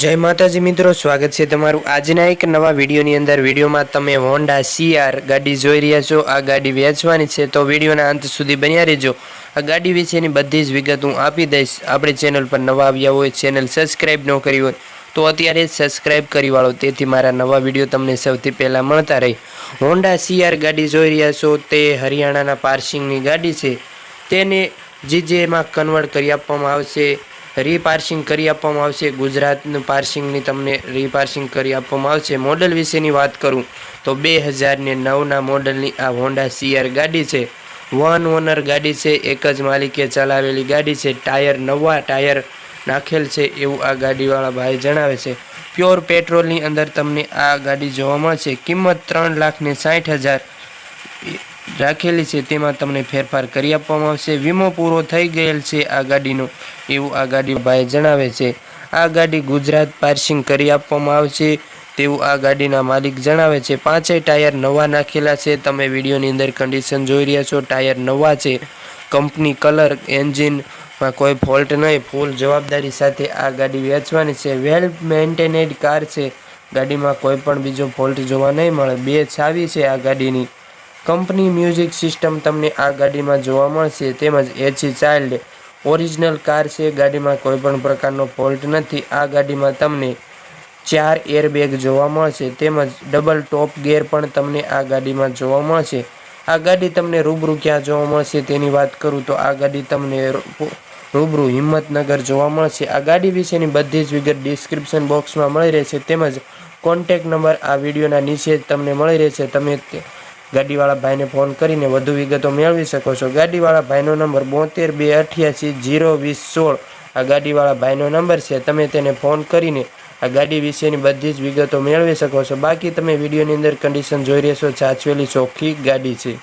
જય માતાજી મિત્રો, સ્વાગત છે તમારું આજના એક નવા વિડીયોની અંદર. વિડીયોમાં તમે હોન્ડા સીઆર ગાડી જોઈ રહ્યા છો. આ ગાડી વેચવાની છે, તો વિડીયોના અંત સુધી બન્યા રહેજો. આ ગાડી વિશેની બધી જ વિગત હું આપી દઈશ. આપણે ચેનલ પર નવા આવ્યા હોય, ચેનલ સબસ્ક્રાઈબ ન કરી હોય, તો અત્યારે સબસ્ક્રાઈબ કરી વાળો. તેથી મારા નવા વીડિયો તમને સૌથી પહેલાં મળતા રહે. હોન્ડા સીઆર ગાડી જોઈ રહ્યા છો, તે હરિયાણાના પાર્સિંગની ગાડી છે. તેને જીજેમાં કન્વર્ટ કરી આપવામાં આવશે. રીપાર્સિંગ કરી આપવામાં આવશે. ગુજરાતનું પાર્સિંગની તમને રીપાર્સિંગ કરી આપવામાં આવશે. મોડલ વિશેની વાત કરું તો બે હજારને નવના મોડલની આ હોન્ડા સીઆર ગાડી છે. વન ઓનર ગાડી છે. એક જ માલિકે ચલાવેલી ગાડી છે. ટાયર નવા ટાયર નાખેલ છે એવું આ ગાડીવાળા ભાઈ જણાવે છે. પ્યોર પેટ્રોલની અંદર તમને આ ગાડી જોવા મળશે. કિંમત ત્રણ લાખને સાઠ હજાર રાખેલી છે. તેમાં તમને ફેરફાર કરી આપવામાં આવશે. વીમો પૂરો થઈ ગયેલ છે આ ગાડીનો. એવું આ ગાડી ભાઈ જણાવે છે. આ ગાડી ગુજરાત પાર્સિંગ કરી આપવામાં આવશે. તેવું આ ગાડીના માલિક જણાવે છે. પાંચેય ટાયર નવા નાખેલા છે. તમે વિડીયોની અંદર કન્ડિશન જોઈ રહ્યા છો. ટાયર નવા છે. કંપની કલર એન્જિનમાં કોઈ ફોલ્ટ નહીં. ફૂલ જવાબદારી સાથે આ ગાડી વેચવાની છે. વેલ મેન્ટેનેડ કાર છે. ગાડીમાં કોઈ પણ બીજો ફોલ્ટ જોવા નહીં મળે. બે છાવી છે આ ગાડીની. કંપની મ્યુઝિક સિસ્ટમ તમને આ ગાડીમાં જોવા મળશે, તેમજ એસી ચાઇલ્ડ ઓરિજિનલ કાર છે, ગાડીમાં કોઈપણ પ્રકારનો ફોલ્ટ નથી. આ ગાડીમાં તમને ચાર એરબેગ જોવા મળશે, તેમજ ડબલ ટોપ ગેર પણ તમને આ ગાડીમાં જોવા મળશે. આ ગાડી તમને રૂબરૂ ક્યાં જોવા મળશે તેની વાત કરું તો આ ગાડી તમને રૂબરૂ હિંમતનગર જોવા મળશે. આ ગાડી વિશેની બધી જ વિગત ડિસ્ક્રિપ્શન બોક્સમાં મળી રહેશે, તેમજ કોન્ટેક નંબર આ વિડીયોના નીચે જ તમને મળી રહેશે. તમે ગાડીવાળા ભાઈને ફોન કરીને વધુ વિગતો મેળવી શકો છો. ગાડીવાળા ભાઈનો નંબર બોતેર બે અઠ્યાસી જીરો વીસ સોળ. આ ગાડીવાળા ભાઈનો નંબર છે. તમે તેને ફોન કરીને આ ગાડી વિશેની બધી જ વિગતો મેળવી શકો છો. બાકી તમે વિડીયોની અંદર કન્ડિશન જોઈ રહેશો. સાચવેલી ચોખ્ખી ગાડી છે.